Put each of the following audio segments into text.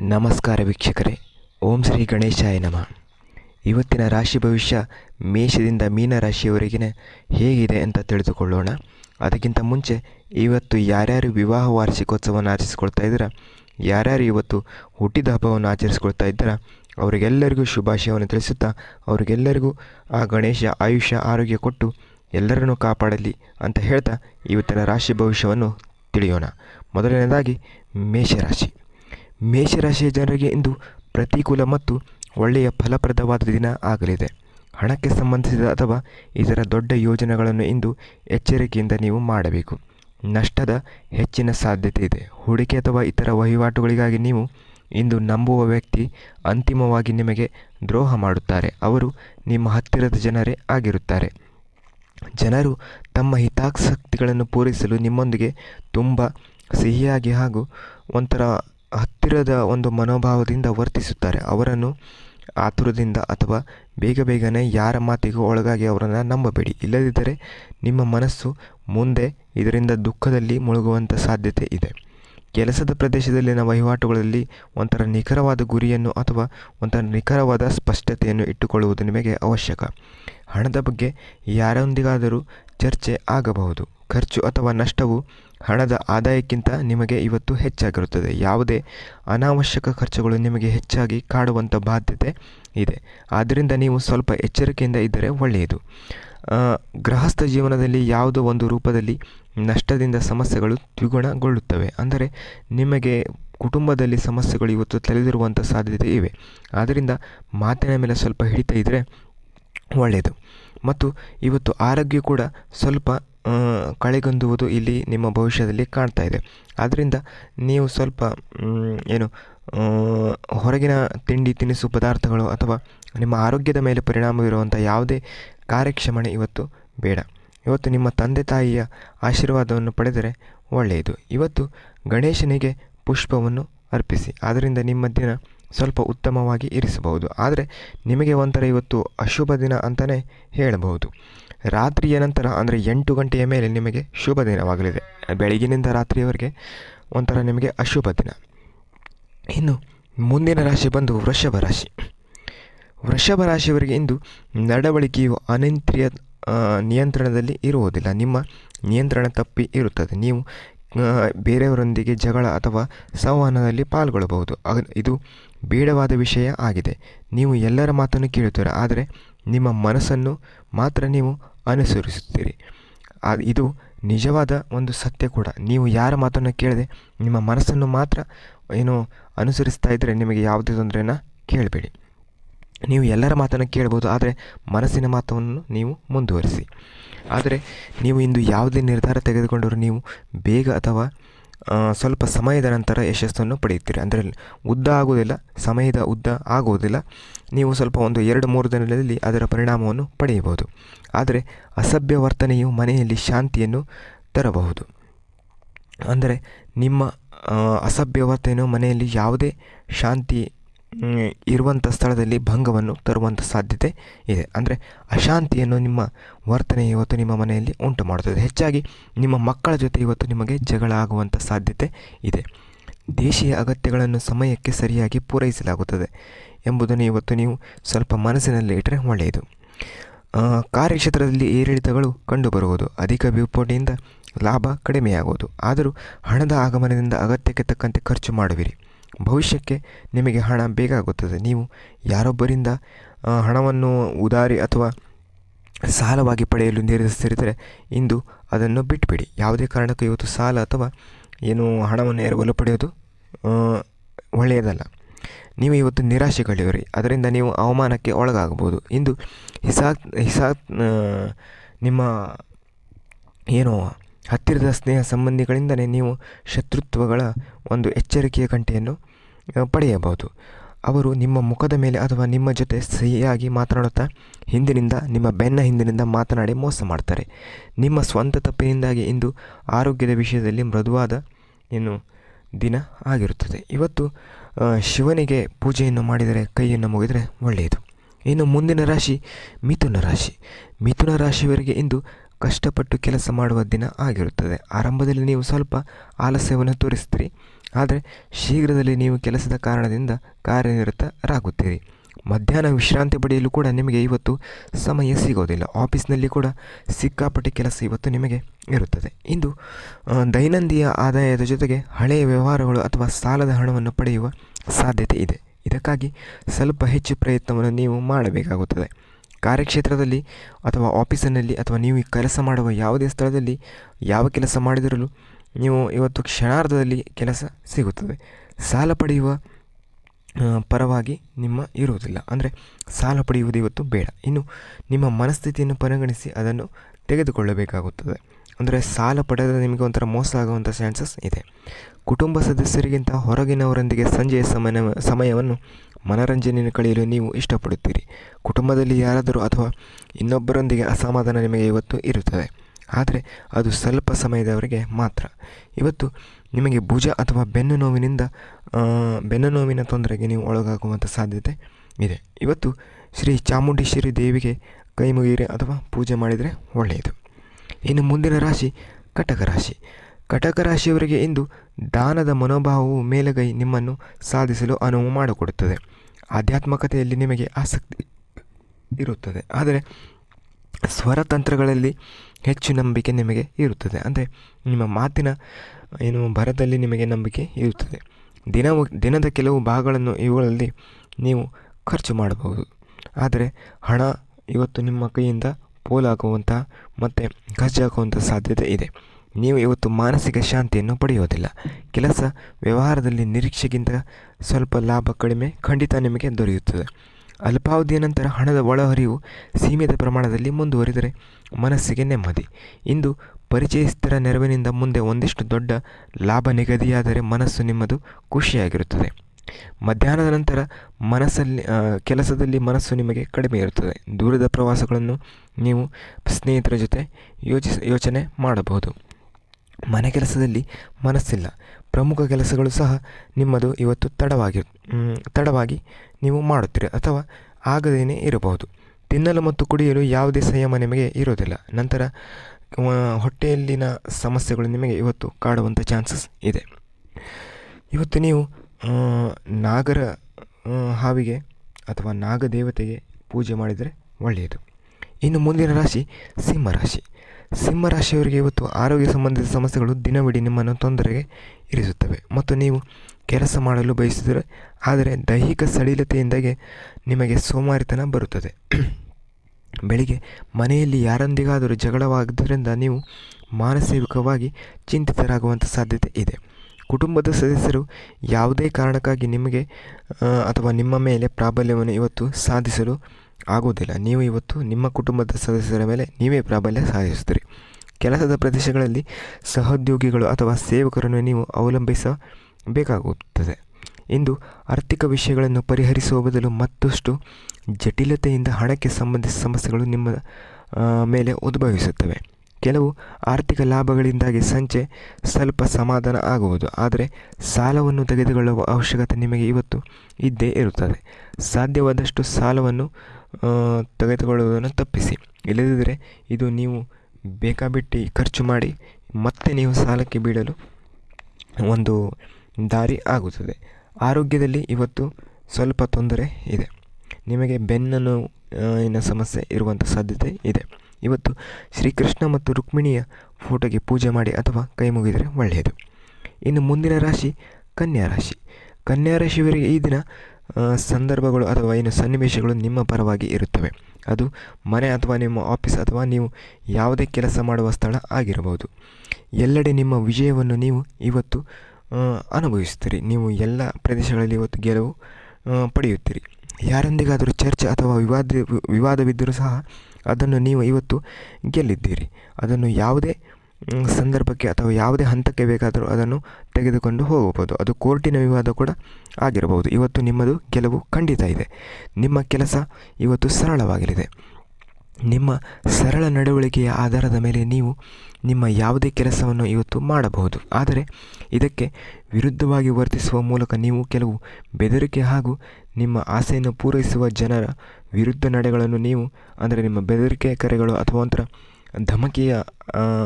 ನಮಸ್ಕಾರ ವೀಕ್ಷಕರೇ. ಓಂ ಶ್ರೀ ಗಣೇಶಾಯ ನಮಃ. ಇವತ್ತಿನ ರಾಶಿ ಭವಿಷ್ಯ ಮೇಷದಿಂದ ಮೀನ ರಾಶಿಯವರೆಗಿನ ಹೇಗಿದೆ ಅಂತ ತಿಳಿದುಕೊಳ್ಳೋಣ. ಅದಕ್ಕಿಂತ ಮುಂಚೆ ಇವತ್ತು ಯಾರ್ಯಾರು ವಿವಾಹ ವಾರ್ಷಿಕೋತ್ಸವವನ್ನು ಆಚರಿಸ್ಕೊಳ್ತಾ ಇದ್ದೀರಾ, ಯಾರ್ಯಾರು ಇವತ್ತು ಹುಟ್ಟಿದ ಹಬ್ಬವನ್ನು ಆಚರಿಸ್ಕೊಳ್ತಾ ಇದ್ದೀರಾ, ಅವರಿಗೆಲ್ಲರಿಗೂ ಶುಭಾಶಯವನ್ನು ತಿಳಿಸುತ್ತಾ, ಅವರಿಗೆಲ್ಲರಿಗೂ ಆ ಗಣೇಶ ಆಯುಷ್ಯ ಆರೋಗ್ಯ ಕೊಟ್ಟು ಎಲ್ಲರನ್ನೂ ಕಾಪಾಡಲಿ ಅಂತ ಹೇಳ್ತಾ ಇವತ್ತಿನ ರಾಶಿ ಭವಿಷ್ಯವನ್ನು ತಿಳಿಯೋಣ. ಮೊದಲನೇದಾಗಿ ಮೇಷರಾಶಿ. ಮೇಷರಾಶಿಯ ಜನರಿಗೆ ಇಂದು ಪ್ರತಿಕೂಲ ಮತ್ತು ಒಳ್ಳೆಯ ಫಲಪ್ರದವಾದ ದಿನ ಆಗಲಿದೆ. ಹಣಕ್ಕೆ ಸಂಬಂಧಿಸಿದ ಅಥವಾ ಇತರ ದೊಡ್ಡ ಯೋಜನೆಗಳನ್ನು ಇಂದು ಎಚ್ಚರಿಕೆಯಿಂದ ನೀವು ಮಾಡಬೇಕು. ನಷ್ಟದ ಹೆಚ್ಚಿನ ಸಾಧ್ಯತೆ ಇದೆ. ಹೂಡಿಕೆ ಅಥವಾ ಇತರ ವಹಿವಾಟುಗಳಿಗಾಗಿ ನೀವು ಇಂದು ನಂಬುವ ವ್ಯಕ್ತಿ ಅಂತಿಮವಾಗಿ ನಿಮಗೆ ದ್ರೋಹ ಮಾಡುತ್ತಾರೆ. ಅವರು ನಿಮ್ಮ ಹತ್ತಿರದ ಜನರೇ ಆಗಿರುತ್ತಾರೆ. ಜನರು ತಮ್ಮ ಹಿತಾಸಕ್ತಿಗಳನ್ನು ಪೂರೈಸಲು ನಿಮ್ಮೊಂದಿಗೆ ತುಂಬ ಸಿಹಿಯಾಗಿ ಹಾಗೂ ಒಂಥರ ಹತ್ತಿರದ ಒಂದು ಮನೋಭಾವದಿಂದ ವರ್ತಿಸುತ್ತಾರೆ. ಅವರನ್ನು ಆತುರದಿಂದ ಅಥವಾ ಬೇಗ ಬೇಗನೆ ಯಾರ ಮಾತಿಗೂ ಒಳಗಾಗಿ ಅವರನ್ನು ನಂಬಬೇಡಿ. ಇಲ್ಲದಿದ್ದರೆ ನಿಮ್ಮ ಮನಸ್ಸು ಮುಂದೆ ಇದರಿಂದ ದುಃಖದಲ್ಲಿ ಮುಳುಗುವಂಥ ಸಾಧ್ಯತೆ ಇದೆ. ಕೆಲಸದ ಪ್ರದೇಶದಲ್ಲಿನ ವಹಿವಾಟುಗಳಲ್ಲಿ ಒಂಥರ ನಿಖರವಾದ ಗುರಿಯನ್ನು ಅಥವಾ ಒಂಥರ ನಿಖರವಾದ ಸ್ಪಷ್ಟತೆಯನ್ನು ಇಟ್ಟುಕೊಳ್ಳುವುದು ನಿಮಗೆ ಅವಶ್ಯಕ. ಹಣದ ಬಗ್ಗೆ ಯಾರೊಂದಿಗಾದರೂ ಚರ್ಚೆ ಆಗಬಹುದು. ಖರ್ಚು ಅಥವಾ ನಷ್ಟವು ಹಣದ ಆದಾಯಕ್ಕಿಂತ ನಿಮಗೆ ಇವತ್ತು ಹೆಚ್ಚಾಗಿರುತ್ತದೆ. ಯಾವುದೇ ಅನಾವಶ್ಯಕ ಖರ್ಚುಗಳು ನಿಮಗೆ ಹೆಚ್ಚಾಗಿ ಕಾಡುವಂಥ ಬಾಧ್ಯತೆ ಇದೆ. ಆದ್ದರಿಂದ ನೀವು ಸ್ವಲ್ಪ ಎಚ್ಚರಿಕೆಯಿಂದ ಇದ್ದರೆ ಒಳ್ಳೆಯದು. ಗೃಹಸ್ಥ ಜೀವನದಲ್ಲಿ ಯಾವುದೋ ಒಂದು ರೂಪದಲ್ಲಿ ನಷ್ಟದಿಂದ ಸಮಸ್ಯೆಗಳು ದ್ವಿಗುಣಗೊಳ್ಳುತ್ತವೆ. ಅಂದರೆ ನಿಮಗೆ ಕುಟುಂಬದಲ್ಲಿ ಸಮಸ್ಯೆಗಳು ಇವತ್ತು ತಲೆದಿರುವಂಥ ಸಾಧ್ಯತೆ ಇವೆ. ಆದ್ದರಿಂದ ಮಾತಿನ ಮೇಲೆ ಸ್ವಲ್ಪ ಹಿಡಿತ ಇದ್ದರೆ ಒಳ್ಳೆಯದು. ಮತ್ತು ಇವತ್ತು ಆರೋಗ್ಯ ಕೂಡ ಸ್ವಲ್ಪ ಕಳೆಗಂದುವುದು ಇಲ್ಲಿ ನಿಮ್ಮ ಭವಿಷ್ಯದಲ್ಲಿ ಕಾಣ್ತಾ ಇದೆ. ಆದ್ದರಿಂದ ನೀವು ಸ್ವಲ್ಪ ಏನು ಹೊರಗಿನ ತಿಂಡಿ ತಿನಿಸು ಪದಾರ್ಥಗಳು ಅಥವಾ ನಿಮ್ಮ ಆರೋಗ್ಯದ ಮೇಲೆ ಪರಿಣಾಮ ಬೀರುವಂಥ ಯಾವುದೇ ಕಾರ್ಯಕ್ಷಮಣೆ ಇವತ್ತು ಬೇಡ. ಇವತ್ತು ನಿಮ್ಮ ತಂದೆ ತಾಯಿಯ ಆಶೀರ್ವಾದವನ್ನು ಪಡೆದರೆ ಒಳ್ಳೆಯದು. ಇವತ್ತು ಗಣೇಶನಿಗೆ ಪುಷ್ಪವನ್ನು ಅರ್ಪಿಸಿ. ಆದ್ದರಿಂದ ನಿಮ್ಮ ದಿನ ಸ್ವಲ್ಪ ಉತ್ತಮವಾಗಿ ಇರಿಸಬಹುದು. ಆದರೆ ನಿಮಗೆ ಒಂಥರ ಇವತ್ತು ಅಶುಭ ದಿನ ಅಂತಲೇ ಹೇಳಬಹುದು. ರಾತ್ರಿಯ ನಂತರ, ಅಂದರೆ ಎಂಟು ಗಂಟೆಯ ಮೇಲೆ ನಿಮಗೆ ಶುಭ ದಿನವಾಗಲಿದೆ. ಬೆಳಗಿನಿಂದ ರಾತ್ರಿಯವರೆಗೆ ಒಂಥರ ನಿಮಗೆ ಅಶುಭ ದಿನ. ಇನ್ನು ಮುಂದಿನ ರಾಶಿ ಬಂದು ವೃಷಭ ರಾಶಿ. ವೃಷಭ ರಾಶಿಯವರಿಗೆ ಇಂದು ನಡವಳಿಕೆಯು ಅನಿಂತ್ರಿಯ ನಿಯಂತ್ರಣದಲ್ಲಿ ಇರುವುದಿಲ್ಲ. ನಿಮ್ಮ ನಿಯಂತ್ರಣ ತಪ್ಪಿ ಇರುತ್ತದೆ. ನೀವು ಬೇರೆಯವರೊಂದಿಗೆ ಜಗಳ ಅಥವಾ ಸಂವಹನದಲ್ಲಿ ಪಾಲ್ಗೊಳ್ಳಬಹುದು. ಇದು ಬೇಡವಾದ ವಿಷಯ ಆಗಿದೆ. ನೀವು ಎಲ್ಲರ ಮಾತನ್ನು ಕೇಳುತ್ತೀರ? ಆದರೆ ನಿಮ್ಮ ಮನಸ್ಸನ್ನು ಮಾತ್ರ ನೀವು ಅನುಸರಿಸುತ್ತೀರಿ. ಇದು ನಿಜವಾದ ಒಂದು ಸತ್ಯ ಕೂಡ. ನೀವು ಯಾರ ಮಾತನ್ನು ಕೇಳದೆ ನಿಮ್ಮ ಮನಸ್ಸನ್ನು ಮಾತ್ರ ಏನು ಅನುಸರಿಸ್ತಾ ಇದ್ದರೆ ನಿಮಗೆ ಯಾವುದೇ ತೊಂದರೆಯನ್ನು ಕೇಳಬೇಡಿ. ನೀವು ಎಲ್ಲರ ಮಾತನ್ನು ಕೇಳ್ಬೋದು ಆದರೆ ಮನಸ್ಸಿನ ಮಾತನ್ನು ನೀವು ಮುಂದುವರಿಸಿ. ಆದರೆ ನೀವು ಇಂದು ಯಾವುದೇ ನಿರ್ಧಾರ ತೆಗೆದುಕೊಂಡರೂ ನೀವು ಬೇಗ ಅಥವಾ ಸ್ವಲ್ಪ ಸಮಯದ ನಂತರ ಯಶಸ್ಸನ್ನು ಪಡೆಯುತ್ತೀರಿ. ಅಂದರೆ ಉದ್ದ ಆಗುವುದಿಲ್ಲ, ಸಮಯದ ಉದ್ದ ಆಗುವುದಿಲ್ಲ. ನೀವು ಸ್ವಲ್ಪ ಒಂದು ಎರಡು ಮೂರು ದಿನದಲ್ಲಿ ಅದರ ಪರಿಣಾಮವನ್ನು ಪಡೆಯಬಹುದು. ಆದರೆ ಅಸಭ್ಯ ವರ್ತನೆಯು ಮನೆಯಲ್ಲಿ ಶಾಂತಿಯನ್ನು ತರಬಹುದು. ಅಂದರೆ ನಿಮ್ಮ ಅಸಭ್ಯ ವರ್ತನೆಯು ಮನೆಯಲ್ಲಿ ಯಾವುದೇ ಶಾಂತಿ ಇರುವಂಥ ಸ್ಥಳದಲ್ಲಿ ಭಂಗವನ್ನು ತರುವಂಥ ಸಾಧ್ಯತೆ ಇದೆ. ಅಂದರೆ ಅಶಾಂತಿಯನ್ನು ನಿಮ್ಮ ವರ್ತನೆ ಇವತ್ತು ನಿಮ್ಮ ಮನೆಯಲ್ಲಿ ಉಂಟು ಮಾಡುತ್ತದೆ. ಹೆಚ್ಚಾಗಿ ನಿಮ್ಮ ಮಕ್ಕಳ ಜೊತೆ ಇವತ್ತು ನಿಮಗೆ ಜಗಳ ಆಗುವಂಥ ಸಾಧ್ಯತೆ ಇದೆ. ದೇಶೀಯ ಅಗತ್ಯಗಳನ್ನು ಸಮಯಕ್ಕೆ ಸರಿಯಾಗಿ ಪೂರೈಸಲಾಗುತ್ತದೆ ಎಂಬುದನ್ನು ಇವತ್ತು ನೀವು ಸ್ವಲ್ಪ ಮನಸ್ಸಿನಲ್ಲಿ ಇಟ್ಟರೆ ಒಳ್ಳೆಯದು. ಕಾರ್ಯಕ್ಷೇತ್ರದಲ್ಲಿ ಏರಿಳಿತಗಳು ಕಂಡುಬರುವುದು ಅಧಿಕ ವ್ಯೂಪೋಟಿಯಿಂದ ಲಾಭ ಕಡಿಮೆಯಾಗುವುದು. ಆದರೂ ಹಣದ ಆಗಮನದಿಂದ ಅಗತ್ಯಕ್ಕೆ ತಕ್ಕಂತೆ ಖರ್ಚು ಮಾಡುವಿರಿ. ಭವಿಷ್ಯಕ್ಕೆ ನಿಮಗೆ ಹಣ ಬೇಕಾಗುತ್ತದೆ. ನೀವು ಯಾರೊಬ್ಬರಿಂದ ಹಣವನ್ನು ಉದಾರಿ ಅಥವಾ ಸಾಲವಾಗಿ ಪಡೆಯಲು ನಿರ್ಧರಿಸಿದರೆ ಇಂದು ಅದನ್ನು ಬಿಟ್ಟುಬಿಡಿ ಯಾವುದೇ ಕಾರಣಕ್ಕೂ ಇವತ್ತು ಸಾಲ ಅಥವಾ ಏನು ಹಣವನ್ನು ಎರವಲು ಪಡೆಯೋದು ಒಳ್ಳೆಯದಲ್ಲ. ನೀವು ಇವತ್ತು ನಿರಾಶೆಗಳಿವರಿ ಅದರಿಂದ ನೀವು ಅವಮಾನಕ್ಕೆ ಒಳಗಾಗಬಹುದು. ಇಂದು ಹಿಸಾ ಹಿಸಾ ನಿಮ್ಮ ಏನು ಹತ್ತಿರದ ಸ್ನೇಹ ಸಂಬಂಧಿಗಳಿಂದಲೇ ನೀವು ಶತ್ರುತ್ವಗಳ ಒಂದು ಎಚ್ಚರಿಕೆಯ ಗಂಟೆಯನ್ನು ಪಡೆಯಬಹುದು. ಅವರು ನಿಮ್ಮ ಮುಖದ ಮೇಲೆ ಅಥವಾ ನಿಮ್ಮ ಜೊತೆ ಸಿಹಿಯಾಗಿ ಮಾತನಾಡುತ್ತಾ ಹಿಂದಿನಿಂದ, ನಿಮ್ಮ ಬೆನ್ನ ಹಿಂದಿನಿಂದ ಮಾತನಾಡಿ ಮೋಸ ಮಾಡ್ತಾರೆ. ನಿಮ್ಮ ಸ್ವಂತ ತಪ್ಪಿನಿಂದಾಗಿ ಇಂದು ಆರೋಗ್ಯದ ವಿಷಯದಲ್ಲಿ ಮೃದುವಾದ, ಏನು, ದಿನ ಆಗಿರುತ್ತದೆ. ಇವತ್ತು ಶಿವನಿಗೆ ಪೂಜೆಯನ್ನು ಮಾಡಿದರೆ, ಕೈಯನ್ನು ಮುಗಿದರೆ ಒಳ್ಳೆಯದು. ಇನ್ನು ಮುಂದಿನ ರಾಶಿ ಮಿಥುನ ರಾಶಿ. ಮಿಥುನ ರಾಶಿಯವರಿಗೆ ಇಂದು ಕಷ್ಟಪಟ್ಟು ಕೆಲಸ ಮಾಡುವ ದಿನ ಆಗಿರುತ್ತದೆ. ಆರಂಭದಲ್ಲಿ ನೀವು ಸ್ವಲ್ಪ ಆಲಸ್ಯವನ್ನು ತೋರಿಸ್ತೀರಿ. ಆದರೆ ಶೀಘ್ರದಲ್ಲಿ ನೀವು ಕೆಲಸದ ಕಾರಣದಿಂದ ಕಾರ್ಯನಿರತರಾಗುತ್ತೀರಿ. ಮಧ್ಯಾಹ್ನ ವಿಶ್ರಾಂತಿ ಪಡೆಯಲು ಕೂಡ ನಿಮಗೆ ಇವತ್ತು ಸಮಯ ಸಿಗೋದಿಲ್ಲ. ಆಫೀಸ್ನಲ್ಲಿ ಕೂಡ ಸಿಕ್ಕಾಪಟ್ಟೆ ಕೆಲಸ ಇವತ್ತು ನಿಮಗೆ ಇರುತ್ತದೆ. ಇಂದು ದೈನಂದಿನ ಆದಾಯದ ಜೊತೆಗೆ ಹಳೆಯ ವ್ಯವಹಾರಗಳು ಅಥವಾ ಸಾಲದ ಹಣವನ್ನು ಪಡೆಯುವ ಸಾಧ್ಯತೆ ಇದೆ. ಇದಕ್ಕಾಗಿ ಸ್ವಲ್ಪ ಹೆಚ್ಚು ಪ್ರಯತ್ನವನ್ನು ನೀವು ಮಾಡಬೇಕಾಗುತ್ತದೆ. ಕಾರ್ಯಕ್ಷೇತ್ರದಲ್ಲಿ ಅಥವಾ ಆಫೀಸಿನಲ್ಲಿ ಅಥವಾ ನೀವು ಕೆಲಸ ಮಾಡುವ ಯಾವುದೇ ಸ್ಥಳದಲ್ಲಿ ಯಾವ ಕೆಲಸ ಮಾಡಿದಿರಲು ನೀವು ಇವತ್ತು ಕ್ಷಣಾರ್ಧದಲ್ಲಿ ಕೆಲಸ ಸಿಗುತ್ತದೆ. ಸಾಲ ಪಡೆಯುವ ಪರವಾಗಿ ನಿಮ್ಮ ಇರುವುದಿಲ್ಲ. ಅಂದರೆ ಸಾಲ ಪಡೆಯುವುದು ಇವತ್ತು ಬೇಡ. ಇನ್ನು ನಿಮ್ಮ ಮನಸ್ಥಿತಿಯನ್ನು ಪರಿಗಣಿಸಿ ಅದನ್ನು ತೆಗೆದುಕೊಳ್ಳಬೇಕಾಗುತ್ತದೆ. ಅಂದರೆ ಸಾಲ ಪಡೆದ ನಿಮಗೆ ಒಂಥರ ಮೋಸ ಆಗುವಂಥ ಚಾನ್ಸಸ್ ಇದೆ. ಕುಟುಂಬ ಸದಸ್ಯರಿಗಿಂತ ಹೊರಗಿನವರೊಂದಿಗೆ ಸಂಜೆಯ ಸಮಯ ಸಮಯವನ್ನು ಮನರಂಜನೆಯನ್ನು ಕಳೆಯಲು ನೀವು ಇಷ್ಟಪಡುತ್ತೀರಿ. ಕುಟುಂಬದಲ್ಲಿ ಯಾರಾದರೂ ಅಥವಾ ಇನ್ನೊಬ್ಬರೊಂದಿಗೆ ಅಸಮಾಧಾನ ನಿಮಗೆ ಇವತ್ತು ಇರುತ್ತದೆ. ಆದರೆ ಅದು ಸ್ವಲ್ಪ ಸಮಯದವರೆಗೆ ಮಾತ್ರ. ಇವತ್ತು ನಿಮಗೆ ಭುಜ ಅಥವಾ ಬೆನ್ನು ನೋವಿನಿಂದ ಬೆನ್ನು ನೋವಿನ ತೊಂದರೆಗೆ ನೀವು ಒಳಗಾಗುವಂಥ ಸಾಧ್ಯತೆ ಇದೆ. ಇವತ್ತು ಶ್ರೀ ಚಾಮುಂಡೇಶ್ವರಿ ದೇವಿಗೆ ಕೈ ಮುಗಿಯಿರಿ ಅಥವಾ ಪೂಜೆ ಮಾಡಿದರೆ ಒಳ್ಳೆಯದು. ಇನ್ನು ಮುಂದಿನ ರಾಶಿ ಕಟಕ ರಾಶಿ. ಕಟಕ ರಾಶಿಯವರಿಗೆ ಇಂದು ದಾನದ ಮನೋಭಾವವು ಮೇಲುಗೈ ನಿಮ್ಮನ್ನು ಸಾಧಿಸಲು ಅನುವು ಮಾಡಿಕೊಡುತ್ತದೆ. ಆಧ್ಯಾತ್ಮಕತೆಯಲ್ಲಿ ನಿಮಗೆ ಆಸಕ್ತಿ ಇರುತ್ತದೆ. ಆದರೆ ಸ್ವರತಂತ್ರಗಳಲ್ಲಿ ಹೆಚ್ಚು ನಂಬಿಕೆ ನಿಮಗೆ ಇರುತ್ತದೆ. ಅಂದರೆ ನಿಮ್ಮ ಮಾತಿನ, ಏನು, ಭರದಲ್ಲಿ ನಿಮಗೆ ನಂಬಿಕೆ ಇರುತ್ತದೆ. ದಿನವು, ದಿನದ ಕೆಲವು ಭಾಗಗಳನ್ನು ಇವುಗಳಲ್ಲಿ ನೀವು ಖರ್ಚು ಮಾಡಬಹುದು. ಆದರೆ ಹಣ ಇವತ್ತು ನಿಮ್ಮ ಕೈಯಿಂದ ಪೋಲಾಗುವಂಥ ಮತ್ತು ಖರ್ಚಾಗುವಂಥ ಸಾಧ್ಯತೆ ಇದೆ. ನೀವು ಇವತ್ತು ಮಾನಸಿಕ ಶಾಂತಿಯನ್ನು ಪಡೆಯುವುದಿಲ್ಲ. ಕೆಲಸ ವ್ಯವಹಾರದಲ್ಲಿ ನಿರೀಕ್ಷೆಗಿಂತ ಸ್ವಲ್ಪ ಲಾಭ ಕಡಿಮೆ ಖಂಡಿತ ನಿಮಗೆ ದೊರೆಯುತ್ತದೆ. ಅಲ್ಪಾವಧಿಯ ನಂತರ ಹಣದ ಒಳಹರಿವು ಸೀಮಿತ ಪ್ರಮಾಣದಲ್ಲಿ ಮುಂದುವರಿದರೆ ಮನಸ್ಸಿಗೆ ನೆಮ್ಮದಿ. ಇಂದು ಪರಿಚಯಸ್ಥರ ನೆರವಿನಿಂದ ಮುಂದೆ ಒಂದಿಷ್ಟು ದೊಡ್ಡ ಲಾಭ ನಿಗದಿಯಾದರೆ ಮನಸ್ಸು ನಿಮ್ಮದು ಖುಷಿಯಾಗಿರುತ್ತದೆ. ಮಧ್ಯಾಹ್ನದ ನಂತರ ಮನಸ್ಸಲ್ಲಿ ಕೆಲಸದಲ್ಲಿ ಮನಸ್ಸು ನಿಮಗೆ ಕಡಿಮೆ ಇರುತ್ತದೆ. ದೂರದ ಪ್ರವಾಸಗಳನ್ನು ನೀವು ಸ್ನೇಹಿತರ ಜೊತೆ ಯೋಚಿಸ, ಯೋಚನೆ ಮಾಡಬಹುದು. ಮನೆ ಕೆಲಸದಲ್ಲಿ ಮನಸ್ಸಿಲ್ಲ. ಪ್ರಮುಖ ಕೆಲಸಗಳು ಸಹ ನಿಮ್ಮದು ಇವತ್ತು ತಡವಾಗಿ ತಡವಾಗಿ ನೀವು ಮಾಡುತ್ತೀರಿ ಅಥವಾ ಆಗದೇನೆ ಇರಬಹುದು. ತಿನ್ನಲು ಮತ್ತು ಕುಡಿಯಲು ಯಾವುದೇ ಸಂಯಮ ನಿಮಗೆ ಇರೋದಿಲ್ಲ ನಂತರ ಹೊಟ್ಟೆಯಲ್ಲಿನ ಸಮಸ್ಯೆಗಳು ನಿಮಗೆ ಇವತ್ತು ಕಾಡುವಂಥ ಚಾನ್ಸಸ್ ಇದೆ. ಇವತ್ತು ನೀವು ನಾಗರ ಹಾವಿಗೆ ಅಥವಾ ನಾಗದೇವತೆಗೆ ಪೂಜೆ ಮಾಡಿದರೆ ಒಳ್ಳೆಯದು. ಇನ್ನು ಮುಂದಿನ ರಾಶಿ ಸಿಂಹರಾಶಿ ಸಿಂಹರಾಶಿಯವರಿಗೆ ಇವತ್ತು ಆರೋಗ್ಯ ಸಂಬಂಧಿತ ಸಮಸ್ಯೆಗಳು ದಿನವಿಡೀ ನಿಮ್ಮನ್ನು ತೊಂದರೆಗೆ ಇರಿಸುತ್ತವೆ. ಮತ್ತು ನೀವು ಕೆಲಸ ಮಾಡಲು ಬಯಸಿದರೆ, ಆದರೆ ದೈಹಿಕ ಸಡಿಲತೆಯಿಂದಾಗಿ ನಿಮಗೆ ಸೋಮಾರಿತನ ಬರುತ್ತದೆ. ಬೆಳಿಗ್ಗೆ ಮನೆಯಲ್ಲಿ ಯಾರೊಂದಿಗಾದರೂ ಜಗಳವಾಗಿದ್ದರಿಂದ ನೀವು ಮಾನಸಿಕವಾಗಿ ಚಿಂತಿತರಾಗುವಂಥ ಸಾಧ್ಯತೆ ಇದೆ. ಕುಟುಂಬದ ಸದಸ್ಯರು ಯಾವುದೇ ಕಾರಣಕ್ಕಾಗಿ ನಿಮಗೆ ಅಥವಾ ನಿಮ್ಮ ಮೇಲೆ ಪ್ರಾಬಲ್ಯವನ್ನು ಇವತ್ತು ಸಾಧಿಸಲು ಆಗುವುದಿಲ್ಲ. ನೀವು ಇವತ್ತು ನಿಮ್ಮ ಕುಟುಂಬದ ಸದಸ್ಯರ ಮೇಲೆ ನೀವೇ ಪ್ರಾಬಲ್ಯ ಸಾಧಿಸುತ್ತೀರಿ. ಕೆಲಸದ ಪ್ರದೇಶಗಳಲ್ಲಿ ಸಹೋದ್ಯೋಗಿಗಳು ಅಥವಾ ಸೇವಕರನ್ನು ನೀವು ಅವಲಂಬಿಸಬೇಕಾಗುತ್ತದೆ. ಇಂದು ಆರ್ಥಿಕ ವಿಷಯಗಳನ್ನು ಪರಿಹರಿಸುವ ಬದಲು ಮತ್ತಷ್ಟು ಜಟಿಲತೆಯಿಂದ ಹಣಕ್ಕೆ ಸಂಬಂಧಿಸಿದ ಸಮಸ್ಯೆಗಳು ನಿಮ್ಮ ಮೇಲೆ ಉದ್ಭವಿಸುತ್ತವೆ. ಕೆಲವು ಆರ್ಥಿಕ ಲಾಭಗಳಿಂದಾಗಿ ಸಂಚೆ ಸ್ವಲ್ಪ ಸಮಾಧಾನ ಆಗುವುದು, ಆದರೆ ಸಾಲವನ್ನು ತೆಗೆದುಕೊಳ್ಳುವ ಅವಶ್ಯಕತೆ ನಿಮಗೆ ಇವತ್ತು ಇದ್ದೇ ಇರುತ್ತದೆ. ಸಾಧ್ಯವಾದಷ್ಟು ಸಾಲವನ್ನು ತೆಗೆದುಕೊಳ್ಳುವುದನ್ನು ತಪ್ಪಿಸಿ. ಇಲ್ಲದಿದ್ದರೆ ಇದು ನೀವು ಬೇಕಾಬಿಟ್ಟಿ ಖರ್ಚು ಮಾಡಿ ಮತ್ತೆ ನೀವು ಸಾಲಕ್ಕೆ ಬೀಳಲು ಒಂದು ದಾರಿ ಆಗುತ್ತದೆ. ಆರೋಗ್ಯದಲ್ಲಿ ಇವತ್ತು ಸ್ವಲ್ಪ ತೊಂದರೆ ಇದೆ. ನಿಮಗೆ ಬೆನ್ನು ನೋವಿನ ಸಮಸ್ಯೆ ಇರುವಂಥ ಸಾಧ್ಯತೆ ಇದೆ. ಇವತ್ತು ಶ್ರೀಕೃಷ್ಣ ಮತ್ತು ರುಕ್ಮಿಣಿಯ ಫೋಟೋಗೆ ಪೂಜೆ ಮಾಡಿ ಅಥವಾ ಕೈ ಮುಗಿದರೆ ಒಳ್ಳೆಯದು. ಇನ್ನು ಮುಂದಿನ ರಾಶಿ ಕನ್ಯಾ ರಾಶಿ. ಕನ್ಯಾ ರಾಶಿಯವರಿಗೆ ಈ ದಿನ ಸಂದರ್ಭಗಳು ಅಥವಾ ಏನು ಸನ್ನಿವೇಶಗಳು ನಿಮ್ಮ ಪರವಾಗಿ ಇರುತ್ತವೆ. ಅದು ಮನೆ ಅಥವಾ ನಿಮ್ಮ ಆಫೀಸ್ ಅಥವಾ ನೀವು ಯಾವುದೇ ಕೆಲಸ ಮಾಡುವ ಸ್ಥಳ ಆಗಿರಬಹುದು. ಎಲ್ಲೆಡೆ ನಿಮ್ಮ ವಿಜಯವನ್ನು ನೀವು ಇವತ್ತು ಅನುಭವಿಸುತ್ತೀರಿ. ನೀವು ಎಲ್ಲ ಪ್ರದೇಶಗಳಲ್ಲಿ ಇವತ್ತು ಗೆಲುವು ಪಡೆಯುತ್ತೀರಿ. ಯಾರೊಂದಿಗಾದರೂ ಚರ್ಚೆ ಅಥವಾ ವಿವಾದ, ವಿವಾದವಿದ್ದರೂ ಸಹ ಅದನ್ನು ನೀವು ಇವತ್ತು ಗೆಲ್ಲಿದ್ದೀರಿ. ಅದನ್ನು ಯಾವುದೇ ಸಂದರ್ಭಕ್ಕೆ ಅಥವಾ ಯಾವುದೇ ಹಂತಕ್ಕೆ ಬೇಕಾದರೂ ಅದನ್ನು ತೆಗೆದುಕೊಂಡು ಹೋಗಬಹುದು. ಅದು ಕೋರ್ಟಿನ ವಿವಾದ ಕೂಡ ಆಗಿರಬಹುದು. ಇವತ್ತು ನಿಮ್ಮದು ಗೆಲುವು ಖಂಡಿತ ಇದೆ. ನಿಮ್ಮ ಕೆಲಸ ಇವತ್ತು ಸರಳವಾಗಲಿದೆ. ನಿಮ್ಮ ಸರಳ ನಡವಳಿಕೆಯ ಆಧಾರದ ಮೇಲೆ ನೀವು ನಿಮ್ಮ ಯಾವುದೇ ಕೆಲಸವನ್ನು ಇವತ್ತು ಮಾಡಬಹುದು. ಆದರೆ ಇದಕ್ಕೆ ವಿರುದ್ಧವಾಗಿ ವರ್ತಿಸುವ ಮೂಲಕ ನೀವು ಕೆಲವು ಬೆದರಿಕೆ ಹಾಗೂ ನಿಮ್ಮ ಆಸೆಯನ್ನು ಪೂರೈಸುವ ಜನರ ವಿರುದ್ಧ ನಡೆಗಳನ್ನು ನೀವು, ಅಂದರೆ ನಿಮ್ಮ ಬೆದರಿಕೆ ಕರೆಗಳು ಅಥವಾ ಒಂಥರ ಧಮಕಿಯ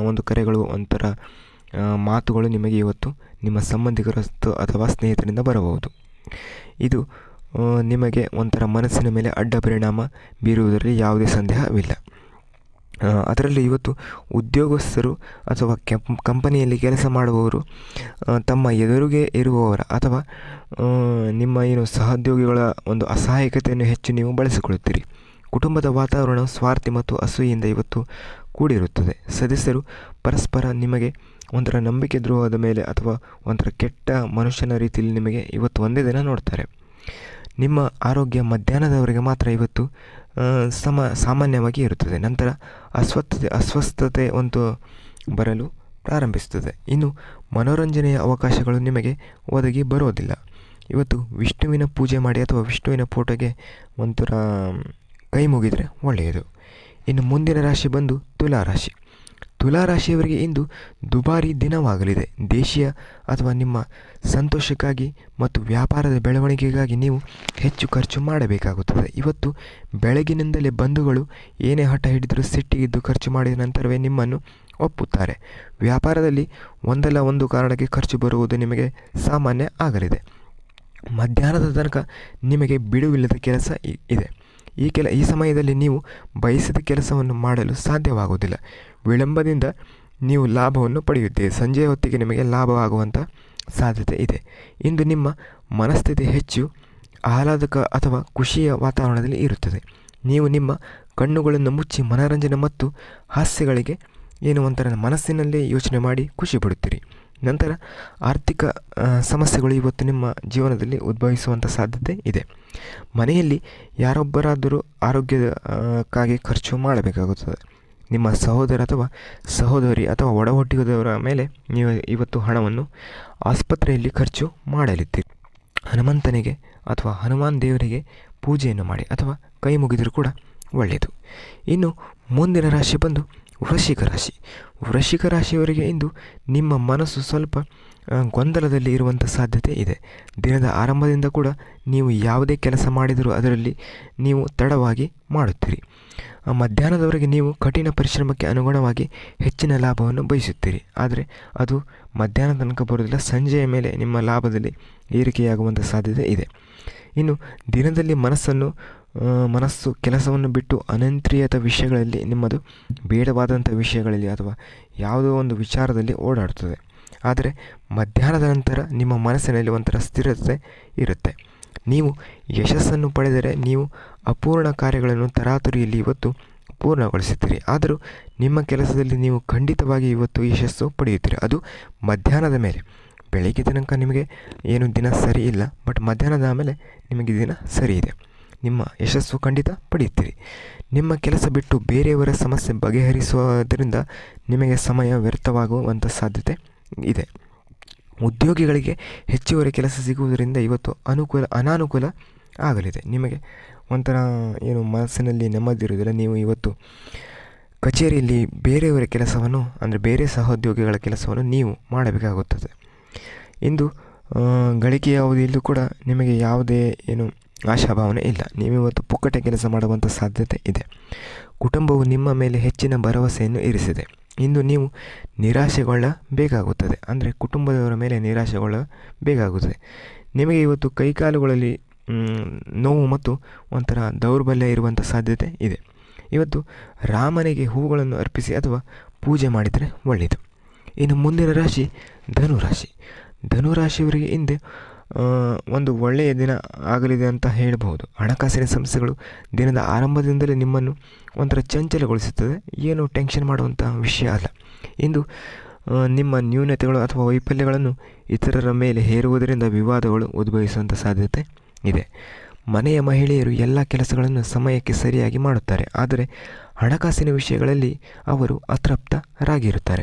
ಒಂದು ಕರೆಗಳು, ಒಂಥರ ಮಾತುಗಳು ನಿಮಗೆ ಇವತ್ತು ನಿಮ್ಮ ಸಂಬಂಧಿಕರ ಅಥವಾ ಸ್ನೇಹಿತರಿಂದ ಬರಬಹುದು. ಇದು ನಿಮಗೆ ಒಂಥರ ಮನಸ್ಸಿನ ಮೇಲೆ ಅಡ್ಡ ಪರಿಣಾಮ ಬೀರುವುದರಲ್ಲಿ ಯಾವುದೇ ಸಂದೇಹವಿಲ್ಲ. ಅದರಲ್ಲಿ ಇವತ್ತು ಉದ್ಯೋಗಸ್ಥರು ಅಥವಾ ಕೆಂಪ್ ಕಂಪನಿಯಲ್ಲಿ ಕೆಲಸ ಮಾಡುವವರು ತಮ್ಮ ಎದುರಿಗೆ ಇರುವವರ ಅಥವಾ ನಿಮ್ಮ ಏನು ಸಹೋದ್ಯೋಗಿಗಳ ಒಂದು ಅಸಹಾಯಕತೆಯನ್ನು ಹೆಚ್ಚು ನೀವು ಬಳಸಿಕೊಳ್ಳುತ್ತೀರಿ. ಕುಟುಂಬದ ವಾತಾವರಣ ಸ್ವಾರ್ಥಿ ಮತ್ತು ಅಸೂಯೆಯಿಂದ ಇವತ್ತು ಕೂಡಿರುತ್ತದೆ. ಸದಸ್ಯರು ಪರಸ್ಪರ ನಿಮಗೆ ಒಂಥರ ನಂಬಿಕೆ ದ್ರೋಹದ ಮೇಲೆ ಅಥವಾ ಒಂಥರ ಕೆಟ್ಟ ಮನುಷ್ಯನ ರೀತಿಯಲ್ಲಿ ನಿಮಗೆ ಇವತ್ತು ಒಂದೇ ದಿನ ನೋಡ್ತಾರೆ. ನಿಮ್ಮ ಆರೋಗ್ಯ ಮಧ್ಯಾಹ್ನದವರೆಗೆ ಮಾತ್ರ ಇವತ್ತು ಸಮ, ಸಾಮಾನ್ಯವಾಗಿ ಇರುತ್ತದೆ. ನಂತರ ಅಸ್ವಸ್ಥತೆ ಅಸ್ವಸ್ಥತೆ ಒಂದು ಬರಲು ಪ್ರಾರಂಭಿಸುತ್ತದೆ. ಇನ್ನು ಮನೋರಂಜನೆಯ ಅವಕಾಶಗಳು ನಿಮಗೆ ಒದಗಿ ಬರೋದಿಲ್ಲ ಇವತ್ತು ವಿಷ್ಣುವಿನ ಪೂಜೆ ಮಾಡಿ ಅಥವಾ ವಿಷ್ಣುವಿನ ಫೋಟೋಗೆ ಒಂಥರ ಕೈ ಮುಗಿದರೆ ಒಳ್ಳೆಯದು. ಇನ್ನು ಮುಂದಿನ ರಾಶಿ ಬಂದು ತುಲಾ ರಾಶಿ. ತುಲಾ ರಾಶಿಯವರಿಗೆ ಇಂದು ದುಬಾರಿ ದಿನವಾಗಲಿದೆ. ದೇಶೀಯ ಅಥವಾ ನಿಮ್ಮ ಸಂತೋಷಕ್ಕಾಗಿ ಮತ್ತು ವ್ಯಾಪಾರದ ಬೆಳವಣಿಗೆಗಾಗಿ ನೀವು ಹೆಚ್ಚು ಖರ್ಚು ಮಾಡಬೇಕಾಗುತ್ತದೆ. ಇವತ್ತು ಬೆಳಗಿನಿಂದಲೇ ಬಂಧುಗಳು ಏನೇ ಹಠ ಹಿಡಿದರೂ ಸಿಟ್ಟಿಗಿದ್ದು ಖರ್ಚು ಮಾಡಿದ ನಂತರವೇ ನಿಮ್ಮನ್ನು ಒಪ್ಪುತ್ತಾರೆ. ವ್ಯಾಪಾರದಲ್ಲಿ ಒಂದಲ್ಲ ಒಂದು ಕಾರಣಕ್ಕೆ ಖರ್ಚು ಬರುವುದು ನಿಮಗೆ ಸಾಮಾನ್ಯ ಆಗಲಿದೆ. ಮಧ್ಯಾಹ್ನದ ತನಕ ನಿಮಗೆ ಬಿಡುವಿಲ್ಲದ ಕೆಲಸ ಇದೆ. ಈ ಕೆಲ, ಈ ಸಮಯದಲ್ಲಿ ನೀವು ಬಯಸಿದ ಕೆಲಸವನ್ನು ಮಾಡಲು ಸಾಧ್ಯವಾಗುವುದಿಲ್ಲ. ವಿಳಂಬದಿಂದ ನೀವು ಲಾಭವನ್ನು ಪಡೆಯುತ್ತೀರಿ. ಸಂಜೆಯ ಹೊತ್ತಿಗೆ ನಿಮಗೆ ಲಾಭವಾಗುವಂಥ ಸಾಧ್ಯತೆ ಇದೆ. ಇಂದು ನಿಮ್ಮ ಮನಸ್ಥಿತಿ ಹೆಚ್ಚು ಆಹ್ಲಾದಕ ಅಥವಾ ಖುಷಿಯ ವಾತಾವರಣದಲ್ಲಿ ಇರುತ್ತದೆ. ನೀವು ನಿಮ್ಮ ಕಣ್ಣುಗಳನ್ನು ಮುಚ್ಚಿ ಮನೋರಂಜನೆ ಮತ್ತು ಹಾಸ್ಯಗಳಿಗೆ ಏನು ಒಂಥರ ಮನಸ್ಸಿನಲ್ಲೇ ಯೋಚನೆ ಮಾಡಿ ಖುಷಿ ಪಡುತ್ತೀರಿ. ನಂತರ ಆರ್ಥಿಕ ಸಮಸ್ಯೆಗಳು ಇವತ್ತು ನಿಮ್ಮ ಜೀವನದಲ್ಲಿ ಉದ್ಭವಿಸುವಂಥ ಸಾಧ್ಯತೆ ಇದೆ. ಮನೆಯಲ್ಲಿ ಯಾರೊಬ್ಬರಾದರೂ ಆರೋಗ್ಯಕ್ಕಾಗಿ ಖರ್ಚು ಮಾಡಬೇಕಾಗುತ್ತದೆ. ನಿಮ್ಮ ಸಹೋದರ ಅಥವಾ ಸಹೋದರಿ ಅಥವಾ ಒಡಹುಟ್ಟಿದವರ ಮೇಲೆ ನೀವು ಇವತ್ತು ಹಣವನ್ನು ಆಸ್ಪತ್ರೆಯಲ್ಲಿ ಖರ್ಚು ಮಾಡಲಿದ್ದೀರಿ. ಹನುಮಂತನಿಗೆ ಅಥವಾ ಹನುಮಾನ್ ದೇವರಿಗೆ ಪೂಜೆಯನ್ನು ಮಾಡಿ ಅಥವಾ ಕೈ ಮುಗಿದರೂ ಕೂಡ ಒಳ್ಳೆಯದು. ಇನ್ನು ಮುಂದಿನ ರಾಶಿ ಬಂದು ವೃಶ್ಚಿಕ ರಾಶಿ ವೃಶ್ಚಿಕ ರಾಶಿಯವರಿಗೆ ಇಂದು ನಿಮ್ಮ ಮನಸ್ಸು ಸ್ವಲ್ಪ ಗೊಂದಲದಲ್ಲಿ ಇರುವಂಥ ಸಾಧ್ಯತೆ ಇದೆ. ದಿನದ ಆರಂಭದಿಂದ ಕೂಡ ನೀವು ಯಾವುದೇ ಕೆಲಸ ಮಾಡಿದರೂ ಅದರಲ್ಲಿ ನೀವು ತಡವಾಗಿ ಮಾಡುತ್ತೀರಿ. ಮಧ್ಯಾಹ್ನದವರೆಗೆ ನೀವು ಕಠಿಣ ಪರಿಶ್ರಮಕ್ಕೆ ಅನುಗುಣವಾಗಿ ಹೆಚ್ಚಿನ ಲಾಭವನ್ನು ಬಯಸುತ್ತೀರಿ. ಆದರೆ ಅದು ಮಧ್ಯಾಹ್ನ ತನಕ ಬರುವುದಿಲ್ಲ, ಸಂಜೆಯ ಮೇಲೆ ನಿಮ್ಮ ಲಾಭದಲ್ಲಿ ಏರಿಕೆಯಾಗುವಂಥ ಸಾಧ್ಯತೆ ಇದೆ. ಇನ್ನು ದಿನದಲ್ಲಿ ಮನಸ್ಸನ್ನು ಮನಸ್ಸು ಕೆಲಸವನ್ನು ಬಿಟ್ಟು ಅನಂತ್ರಿಯತ ವಿಷಯಗಳಲ್ಲಿ, ನಿಮ್ಮದು ಬೇಡವಾದಂಥ ವಿಷಯಗಳಲ್ಲಿ ಅಥವಾ ಯಾವುದೋ ಒಂದು ವಿಚಾರದಲ್ಲಿ ಓಡಾಡುತ್ತದೆ. ಆದರೆ ಮಧ್ಯಾಹ್ನದ ನಂತರ ನಿಮ್ಮ ಮನಸ್ಸಿನಲ್ಲಿ ಒಂಥರ ಸ್ಥಿರತೆ ಇರುತ್ತೆ. ನೀವು ಯಶಸ್ಸನ್ನು ಪಡೆದರೆ ನೀವು ಅಪೂರ್ಣ ಕಾರ್ಯಗಳನ್ನು ತರಾತುರಿಯಲ್ಲಿ ಇವತ್ತು ಪೂರ್ಣಗೊಳಿಸುತ್ತೀರಿ ಆದರೂ ನಿಮ್ಮ ಕೆಲಸದಲ್ಲಿ ನೀವು ಖಂಡಿತವಾಗಿ ಇವತ್ತು ಯಶಸ್ಸು ಪಡೆಯುತ್ತೀರಿ. ಅದು ಮಧ್ಯಾಹ್ನದ ಮೇಲೆ. ಬೆಳಗ್ಗೆ ತನಕ ನಿಮಗೆ ಏನು ದಿನ ಸರಿ ಇಲ್ಲ ಬಟ್ ಮಧ್ಯಾಹ್ನದ ಆಮೇಲೆ ನಿಮಗೆ ದಿನ ಸರಿ ಇದೆ. ನಿಮ್ಮ ಯಶಸ್ಸು ಖಂಡಿತ ಪಡೆಯುತ್ತೀರಿ. ನಿಮ್ಮ ಕೆಲಸ ಬಿಟ್ಟು ಬೇರೆಯವರ ಸಮಸ್ಯೆ ಬಗೆಹರಿಸುವುದರಿಂದ ನಿಮಗೆ ಸಮಯ ವ್ಯರ್ಥವಾಗುವಂಥ ಸಾಧ್ಯತೆ ಇದೆ. ಉದ್ಯೋಗಿಗಳಿಗೆ ಹೆಚ್ಚುವರಿ ಕೆಲಸ ಸಿಗುವುದರಿಂದ ಇವತ್ತು ಅನುಕೂಲ, ಅನಾನುಕೂಲ ಆಗಲಿದೆ. ನಿಮಗೆ ಒಂಥರ ಏನು ಮನಸ್ಸಿನಲ್ಲಿ ನೆಮ್ಮದಿ ಇರುವುದಿಲ್ಲ. ನೀವು ಇವತ್ತು ಕಚೇರಿಯಲ್ಲಿ ಬೇರೆಯವರ ಕೆಲಸವನ್ನು, ಅಂದರೆ ಬೇರೆ ಸಹೋದ್ಯೋಗಿಗಳ ಕೆಲಸವನ್ನು ನೀವು ಮಾಡಬೇಕಾಗುತ್ತದೆ. ಇಂದು ಗಳಿಕೆ ಗಳಿಕೆಯ ಅವಧಿಯಲ್ಲೂ ಕೂಡ ನಿಮಗೆ ಯಾವುದೇ ಏನು ಆಶಾಭಾವನೆ ಇಲ್ಲ. ನೀವಿವತ್ತು ಪುಕ್ಕಟೆ ಕೆಲಸ ಮಾಡುವಂಥ ಸಾಧ್ಯತೆ ಇದೆ. ಕುಟುಂಬವು ನಿಮ್ಮ ಮೇಲೆ ಹೆಚ್ಚಿನ ಭರವಸೆಯನ್ನು ಇರಿಸಿದೆ. ಇಂದು ನೀವು ನಿರಾಶೆಗೊಳ್ಳಬೇಕಾಗುತ್ತದೆ. ಅಂದರೆ ಕುಟುಂಬದವರ ಮೇಲೆ ನಿರಾಶೆಗೊಳ್ಳಬೇಕಾಗುತ್ತದೆ. ನಿಮಗೆ ಇವತ್ತು ಕೈಕಾಲುಗಳಲ್ಲಿ ನೋವು ಮತ್ತು ಒಂಥರ ದೌರ್ಬಲ್ಯ ಇರುವಂಥ ಸಾಧ್ಯತೆ ಇದೆ. ಇವತ್ತು ರಾಮನಿಗೆ ಹೂಗಳನ್ನು ಅರ್ಪಿಸಿ ಅಥವಾ ಪೂಜೆ ಮಾಡಿದರೆ ಒಳ್ಳೆಯದು ಇನ್ನು ಮುಂದಿನ ರಾಶಿ ಧನು ರಾಶಿ ಧನು ರಾಶಿಯವರಿಗೆ ಹಿಂದೆ ಒಂದು ಒಳ್ಳೆಯ ದಿನ ಆಗಲಿದೆ ಅಂತ ಹೇಳಬಹುದು. ಹಣಕಾಸಿನ ಸಮಸ್ಯೆಗಳು ದಿನದ ಆರಂಭದಿಂದಲೇ ನಿಮ್ಮನ್ನು ಒಂಥರ ಚಂಚಲಗೊಳಿಸುತ್ತದೆ. ಏನು ಟೆನ್ಷನ್ ಮಾಡುವಂಥ ವಿಷಯ ಅಲ್ಲ. ಇಂದು ನಿಮ್ಮ ನ್ಯೂನತೆಗಳು ಅಥವಾ ವೈಫಲ್ಯಗಳನ್ನು ಇತರರ ಮೇಲೆ ಹೇರುವುದರಿಂದ ವಿವಾದಗಳು ಉದ್ಭವಿಸುವಂಥ ಸಾಧ್ಯತೆ ಇದೆ. ಮನೆಯ ಮಹಿಳೆಯರು ಎಲ್ಲ ಕೆಲಸಗಳನ್ನು ಸಮಯಕ್ಕೆ ಸರಿಯಾಗಿ ಮಾಡುತ್ತಾರೆ. ಆದರೆ, ಹಣಕಾಸಿನ ವಿಷಯಗಳಲ್ಲಿ ಅವರು ಅತೃಪ್ತರಾಗಿರುತ್ತಾರೆ.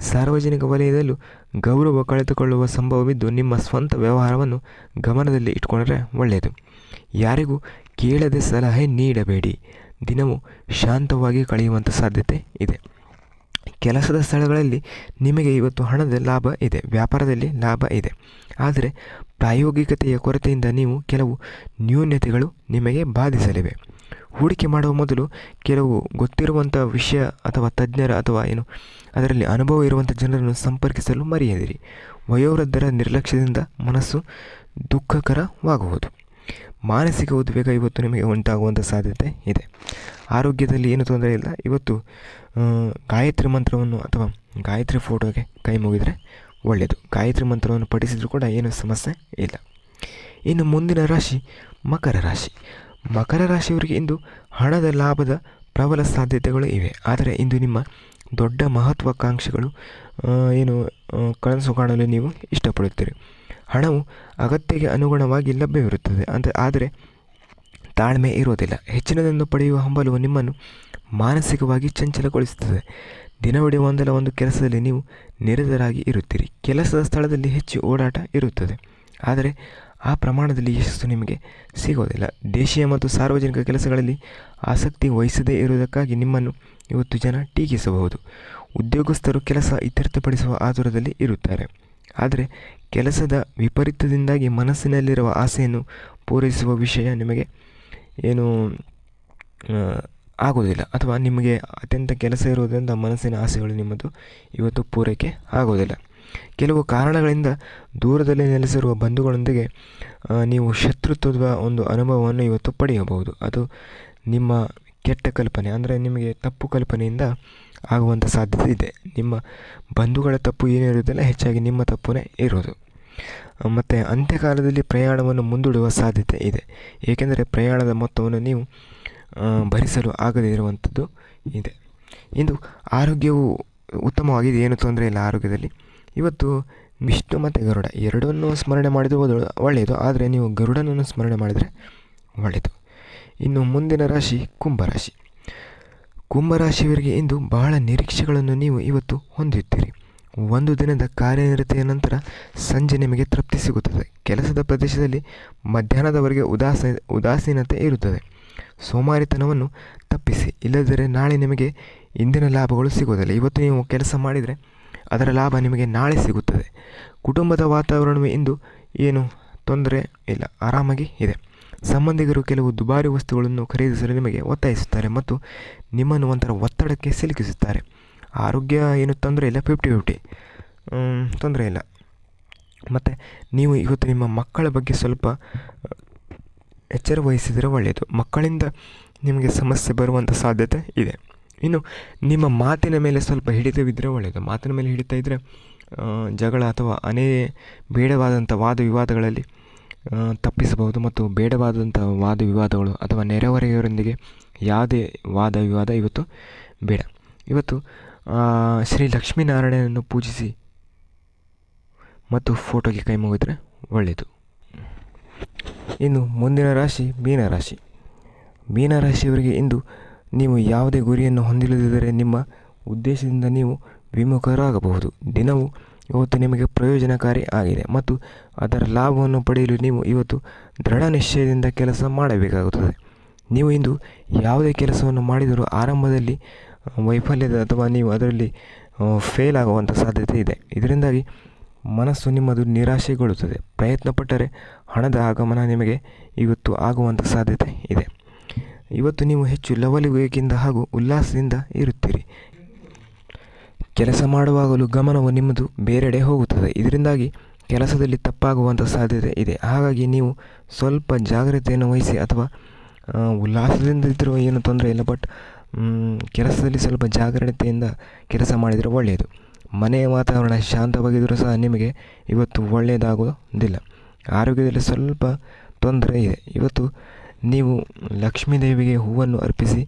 ಸಾರ್ವಜನಿಕ ವಲಯದಲ್ಲೂ ಗೌರವ ಕಳೆದುಕೊಳ್ಳುವ ಸಂಭವವಿದ್ದು ನಿಮ್ಮ ಸ್ವಂತ ವ್ಯವಹಾರವನ್ನು ಗಮನದಲ್ಲಿ ಇಟ್ಕೊಂಡರೆ ಒಳ್ಳೆಯದು. ಯಾರಿಗೂ ಕೇಳದೆ ಸಲಹೆ ನೀಡಬೇಡಿ. ದಿನವೂ ಶಾಂತವಾಗಿ ಕಳೆಯುವಂಥ ಸಾಧ್ಯತೆ ಇದೆ. ಕೆಲಸದ ಸ್ಥಳಗಳಲ್ಲಿ ನಿಮಗೆ ಇವತ್ತು ಹಣದ ಲಾಭ ಇದೆ, ವ್ಯಾಪಾರದಲ್ಲಿ ಲಾಭ ಇದೆ. ಆದರೆ ಪ್ರಾಯೋಗಿಕತೆಯ ಕೊರತೆಯಿಂದ ನೀವು ಕೆಲವು ನ್ಯೂನ್ಯತೆಗಳು ನಿಮಗೆ ಬಾಧಿಸಲಿವೆ. ಹೂಡಿಕೆ ಮಾಡುವ ಮೊದಲು ಕೆಲವು ಗೊತ್ತಿರುವಂಥ ವಿಷಯ ಅಥವಾ ತಜ್ಞರ ಅಥವಾ ಏನು ಅದರಲ್ಲಿ ಅನುಭವ ಇರುವಂಥ ಜನರನ್ನು ಸಂಪರ್ಕಿಸಲು ಮರೆಯದಿರಿ. ವಯೋವೃದ್ಧರ ನಿರ್ಲಕ್ಷ್ಯದಿಂದ ಮನಸ್ಸು ದುಃಖಕರವಾಗುವುದು. ಮಾನಸಿಕ ಉದ್ವೇಗ ಇವತ್ತು ನಿಮಗೆ ಉಂಟಾಗುವಂಥ ಸಾಧ್ಯತೆ ಇದೆ. ಆರೋಗ್ಯದಲ್ಲಿ ಏನು ತೊಂದರೆ ಇಲ್ಲ. ಇವತ್ತು ಗಾಯತ್ರಿ ಮಂತ್ರವನ್ನು ಅಥವಾ ಗಾಯತ್ರಿ ಫೋಟೋಗೆ ಕೈ ಮುಗಿದರೆ ಒಳ್ಳೆಯದು. ಗಾಯತ್ರಿ ಮಂತ್ರವನ್ನು ಪಠಿಸಿದರೂ ಕೂಡ ಏನು ಸಮಸ್ಯೆ ಇಲ್ಲ. ಇನ್ನು ಮುಂದಿನ ರಾಶಿ ಮಕರ ರಾಶಿ. ಮಕರ ರಾಶಿಯವರಿಗೆ ಇಂದು ಹಣದ ಲಾಭದ ಪ್ರಬಲ ಸಾಧ್ಯತೆಗಳು ಇವೆ. ಆದರೆ ಇಂದು ನಿಮ್ಮ ದೊಡ್ಡ ಮಹತ್ವಾಕಾಂಕ್ಷೆಗಳು ಏನು ಕನಸು ಕಾಣಲು ನೀವು ಇಷ್ಟಪಡುತ್ತೀರಿ. ಹಣವು ಅಗತ್ಯಕ್ಕೆ ಅನುಗುಣವಾಗಿ ಲಭ್ಯವಿರುತ್ತದೆ. ಅಂತ ಆದರೆ ತಾಳ್ಮೆ ಇರೋದಿಲ್ಲ ಹೆಚ್ಚಿನದನ್ನು ಪಡೆಯುವ ಹಂಬಲವು ನಿಮ್ಮನ್ನು ಮಾನಸಿಕವಾಗಿ ಚಂಚಲಗೊಳಿಸುತ್ತದೆ. ದಿನವಿಡೀ ಒಂದಲ್ಲ ಒಂದು ಕೆಲಸದಲ್ಲಿ ನೀವು ನಿರತರಾಗಿ ಇರುತ್ತೀರಿ. ಕೆಲಸದ ಸ್ಥಳದಲ್ಲಿ ಹೆಚ್ಚು ಓಡಾಟ ಇರುತ್ತದೆ. ಆದರೆ ಆ ಪ್ರಮಾಣದಲ್ಲಿ ಯಶಸ್ಸು ನಿಮಗೆ ಸಿಗೋದಿಲ್ಲ. ದೇಶೀಯ ಮತ್ತು ಸಾರ್ವಜನಿಕ ಕೆಲಸಗಳಲ್ಲಿ ಆಸಕ್ತಿ ವಹಿಸದೇ ಇರುವುದಕ್ಕಾಗಿ ನಿಮ್ಮನ್ನು ಇವತ್ತು ಜನ ಟೀಕಿಸಬಹುದು. ಉದ್ಯೋಗಸ್ಥರು ಕೆಲಸ ಇತ್ಯರ್ಥಪಡಿಸುವ ಆತುರದಲ್ಲಿ ಇರುತ್ತಾರೆ. ಆದರೆ ಕೆಲಸದ ವಿಪರೀತದಿಂದಾಗಿ ಮನಸ್ಸಿನಲ್ಲಿರುವ ಆಸೆಯನ್ನು ಪೂರೈಸುವ ವಿಷಯ ನಿಮಗೆ ಏನು ಆಗೋದಿಲ್ಲ. ಅಥವಾ ನಿಮಗೆ ಅತ್ಯಂತ ಕೆಲಸ ಇರುವುದರಿಂದ ಮನಸ್ಸಿನ ಆಸೆಗಳು ನಿಮ್ಮದು ಇವತ್ತು ಪೂರೈಕೆ ಆಗೋದಿಲ್ಲ. ಕೆಲವು ಕಾರಣಗಳಿಂದ ದೂರದಲ್ಲಿ ನೆಲೆಸಿರುವ ಬಂಧುಗಳೊಂದಿಗೆ ನೀವು ಶತ್ರುತ್ವದ ಒಂದು ಅನುಭವವನ್ನು ಇವತ್ತು ಪಡೆಯಬಹುದು. ಅದು ನಿಮ್ಮ ಕೆಟ್ಟ ಕಲ್ಪನೆ, ಅಂದರೆ ನಿಮಗೆ ತಪ್ಪು ಕಲ್ಪನೆಯಿಂದ ಆಗುವಂಥ ಸಾಧ್ಯತೆ ಇದೆ. ನಿಮ್ಮ ಬಂಧುಗಳ ತಪ್ಪು ಏನಿರೋದಿಲ್ಲ ಹೆಚ್ಚಾಗಿ ನಿಮ್ಮ ತಪ್ಪುನೇ ಇರೋದು ಮತ್ತು ಅಂತ್ಯಕಾಲದಲ್ಲಿ ಪ್ರಯಾಣವನ್ನು ಮುಂದೂಡುವ ಸಾಧ್ಯತೆ ಇದೆ. ಏಕೆಂದರೆ ಪ್ರಯಾಣದ ಮೊತ್ತವನ್ನು ನೀವು ಭರಿಸಲು ಆಗದೇ ಇರುವಂಥದ್ದು ಇದೆ. ಇಂದು ಆರೋಗ್ಯವು ಉತ್ತಮವಾಗಿದೆ ಏನು ತೊಂದರೆ ಇಲ್ಲ ಆರೋಗ್ಯದಲ್ಲಿ? ಇವತ್ತು ವಿಷ್ಣು ಮತ್ತು ಗರುಡ ಎರಡನ್ನೂ ಸ್ಮರಣೆ ಮಾಡಿದರೆ ಒಳ್ಳೆಯದು, ಆದರೆ ನೀವು ಗರುಡನನ್ನು ಸ್ಮರಣೆ ಮಾಡಿದರೆ ಒಳ್ಳೆಯದು. ಇನ್ನು ಮುಂದಿನ ರಾಶಿ ಕುಂಭರಾಶಿ. ಕುಂಭರಾಶಿಯವರಿಗೆ ಇಂದು ಬಹಳ ನಿರೀಕ್ಷೆಗಳನ್ನು ನೀವು ಇವತ್ತು ಹೊಂದಿರುತ್ತೀರಿ ಒಂದು ದಿನದ ಕಾರ್ಯನಿರತೆಯ ನಂತರ ಸಂಜೆ ನಿಮಗೆ ತೃಪ್ತಿ ಸಿಗುತ್ತದೆ. ಕೆಲಸದ ಪ್ರದೇಶದಲ್ಲಿ ಮಧ್ಯಾಹ್ನದವರೆಗೆ ಉದಾಸ, ಉದಾಸೀನತೆ ಇರುತ್ತದೆ. ಸೋಮಾರಿತನವನ್ನು ತಪ್ಪಿಸಿ, ಇಲ್ಲದಿದ್ದರೆ ನಾಳೆ ನಿಮಗೆ ಇಂದಿನ ಲಾಭಗಳು ಸಿಗುವುದಿಲ್ಲ. ಇವತ್ತು ನೀವು ಕೆಲಸ ಮಾಡಿದರೆ ಅದರ ಲಾಭ ನಿಮಗೆ ನಾಳೆ ಸಿಗುತ್ತದೆ. ಕುಟುಂಬದ ವಾತಾವರಣವೇ ಇಂದು ಏನು ತೊಂದರೆ ಇಲ್ಲ, ಆರಾಮಾಗಿ ಇದೆ. ಸಂಬಂಧಿಕರು ಕೆಲವು ದುಬಾರಿ ವಸ್ತುಗಳನ್ನು ಖರೀದಿಸಲು ನಿಮಗೆ ಒತ್ತಾಯಿಸುತ್ತಾರೆ ಮತ್ತು ನಿಮ್ಮನ್ನು ಒಂಥರ ಒತ್ತಡಕ್ಕೆ ಸಿಲುಕಿಸುತ್ತಾರೆ. ಆರೋಗ್ಯ ಏನು ತೊಂದರೆ ಇಲ್ಲ ಫಿಫ್ಟಿ ಫಿಫ್ಟಿ ತೊಂದರೆ ಇಲ್ಲ. ಮತ್ತು ನೀವು ಇವತ್ತು ನಿಮ್ಮ ಮಕ್ಕಳ ಬಗ್ಗೆ ಸ್ವಲ್ಪ, ಎಚ್ಚರ ವಹಿಸಿದರೆ ಒಳ್ಳೆಯದು. ಮಕ್ಕಳಿಂದ ನಿಮಗೆ ಸಮಸ್ಯೆ ಬರುವಂಥ ಸಾಧ್ಯತೆ ಇದೆ. ಇನ್ನು ನಿಮ್ಮ ಮಾತಿನ ಮೇಲೆ ಸ್ವಲ್ಪ ಹಿಡಿತವಿದ್ದರೆ ಒಳ್ಳೆಯದು ಮಾತಿನ ಮೇಲೆ ಹಿಡಿತ ಇದ್ದರೆ ಜಗಳ ಅಥವಾ ಅನೇ ಬೇಡವಾದಂಥ ವಾದ ವಿವಾದಗಳಲ್ಲಿ ತಪ್ಪಿಸಬಹುದು ಮತ್ತು ಬೇಡವಾದಂಥ ವಾದ ವಿವಾದಗಳು ಅಥವಾ ನೆರೆಹೊರೆಯವರೊಂದಿಗೆ ಯಾವುದೇ ವಾದ ವಿವಾದ ಇವತ್ತು ಬೇಡ. ಇವತ್ತು ಶ್ರೀ ಲಕ್ಷ್ಮೀನಾರಾಯಣನನ್ನು ಪೂಜಿಸಿ ಮತ್ತು ಫೋಟೋಗೆ ಕೈ ಮುಗಿದ್ರೆ ಒಳ್ಳೆಯದು ಇನ್ನು ಮುಂದಿನ ರಾಶಿ ಮೀನರಾಶಿ. ಮೀನರಾಶಿಯವರಿಗೆ ಇಂದು ನೀವು ಯಾವುದೇ ಗುರಿಯನ್ನು ಹೊಂದಿಲ್ಲದಿದ್ದರೆ ನಿಮ್ಮ ಉದ್ದೇಶದಿಂದ ನೀವು ವಿಮುಖರಾಗಬಹುದು. ದಿನವು ಇವತ್ತು ನಿಮಗೆ ಪ್ರಯೋಜನಕಾರಿ ಆಗಿದೆ ಮತ್ತು ಅದರ ಲಾಭವನ್ನು ಪಡೆಯಲು ನೀವು ಇವತ್ತು ದೃಢ ನಿಶ್ಚಯದಿಂದ ಕೆಲಸ ಮಾಡಬೇಕಾಗುತ್ತದೆ. ನೀವು ಇಂದು ಯಾವುದೇ ಕೆಲಸವನ್ನು ಮಾಡಿದರೂ ಆರಂಭದಲ್ಲಿ ವೈಫಲ್ಯದ ಅಥವಾ ನೀವು ಅದರಲ್ಲಿ ಫೇಲ್ ಆಗುವಂಥ ಸಾಧ್ಯತೆ ಇದೆ. ಇದರಿಂದಾಗಿ ಮನಸ್ಸು ನಿಮ್ಮದು ನಿರಾಶೆಗೊಳ್ಳುತ್ತದೆ. ಪ್ರಯತ್ನಪಟ್ಟರೆ ಹಣದ ಆಗಮನ ನಿಮಗೆ ಇವತ್ತು ಆಗುವಂಥ ಸಾಧ್ಯತೆ ಇದೆ. ಇವತ್ತು ನೀವು ಹೆಚ್ಚು ಲವಲವಿಕೆಯಿಂದ ಹಾಗೂ ಉಲ್ಲಾಸದಿಂದ ಇರುತ್ತೀರಿ. ಕೆಲಸ ಮಾಡುವಾಗಲೂ ಗಮನವು ನಿಮ್ಮದು ಬೇರೆಡೆ ಹೋಗುತ್ತದೆ. ಇದರಿಂದಾಗಿ ಕೆಲಸದಲ್ಲಿ ತಪ್ಪಾಗುವಂಥ ಸಾಧ್ಯತೆ ಇದೆ. ಹಾಗಾಗಿ ನೀವು ಸ್ವಲ್ಪ ಜಾಗ್ರತೆಯನ್ನು ವಹಿಸಿ ಅಥವಾ ಉಲ್ಲಾಸದಿಂದ ಇದ್ದರೂ ಏನು ತೊಂದರೆ ಇಲ್ಲ, ಬಟ್ ಕೆಲಸದಲ್ಲಿ ಸ್ವಲ್ಪ ಜಾಗರಣತೆಯಿಂದ ಕೆಲಸ ಮಾಡಿದರೆ ಒಳ್ಳೆಯದು. ಮನೆಯ ವಾತಾವರಣ ಶಾಂತವಾಗಿದ್ದರೂ ಸಹ ನಿಮಗೆ ಇವತ್ತು ಒಳ್ಳೆಯದಾಗೋದಿಲ್ಲ ಆರೋಗ್ಯದಲ್ಲಿ ಸ್ವಲ್ಪ ತೊಂದರೆ ಇದೆ. ಇವತ್ತು ನೀವು ಲಕ್ಷ್ಮೀ ದೇವಿಗೆ ಹೂವನ್ನು ಅರ್ಪಿಸಿ